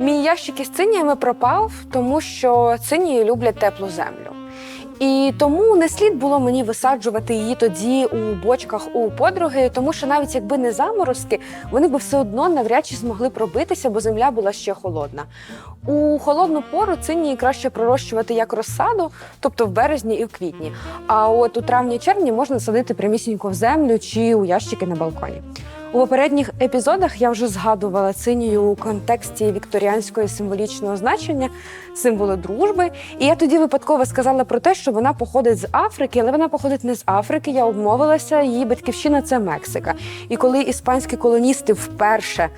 Мій ящик із циніями пропав, тому що цинії люблять теплу землю. І тому не слід було мені висаджувати її тоді у бочках у подруги, тому що навіть якби не заморозки, вони би все одно навряд чи змогли пробитися, бо земля була ще холодна. У холодну пору цинії краще пророщувати як розсаду, тобто в березні і в квітні. А от у травні-червні можна садити прямісінько в землю чи у ящики на балконі. У попередніх епізодах я вже згадувала цинію у контексті вікторіанського символічного значення, символу дружби. І я тоді випадково сказала про те, що вона походить з Африки, але вона походить не з Африки. Я обмовилася. Її батьківщина це Мексика. І коли іспанські колоністи вперше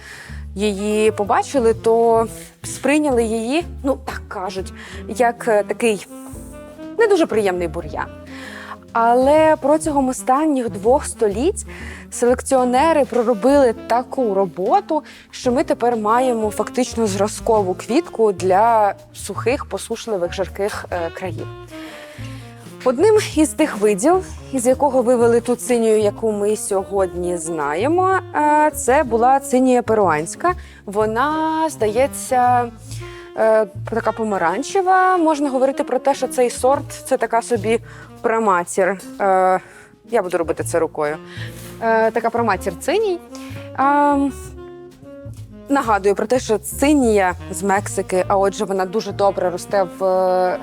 її побачили, то сприйняли її, ну так кажуть, як е, такий не дуже приємний бур'ян. Але протягом останніх двох століть селекціонери проробили таку роботу, що ми тепер маємо фактично зразкову квітку для сухих, посушливих, жарких е, країв. Одним із тих видів, із якого вивели ту цинію, яку ми сьогодні знаємо, е, це була цинія перуанська. Вона, здається, така помаранчева. Можна говорити про те, що цей сорт це така собі праматір. Е, Я буду робити це рукою. Е, Така праматір циній. А, Нагадую про те, що цинія з Мексики, а отже, вона дуже добре росте в, е,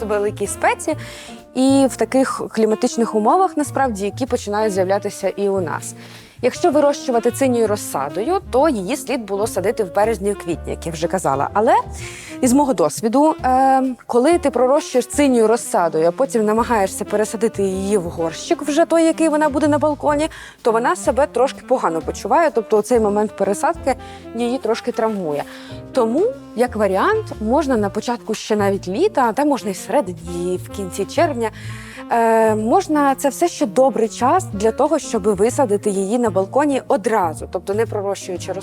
в великій спеці і в таких кліматичних умовах, насправді, які починають з'являтися і у нас. Якщо вирощувати цинію розсадою, то її слід було садити в березні в квітні, як я вже казала. Але із мого досвіду, е, коли ти пророщуєш цинію розсадою, а потім намагаєшся пересадити її в горщик, вже той, який вона буде на балконі, то вона себе трошки погано почуває. Тобто, цей момент пересадки її трошки травмує. Тому, як варіант, можна на початку ще навіть літа, та можна і всередині, і в кінці червня. Е, можна це все ще добрий час для того, щоб висадити її на балконі одразу, тобто не пророщуючи розсаду.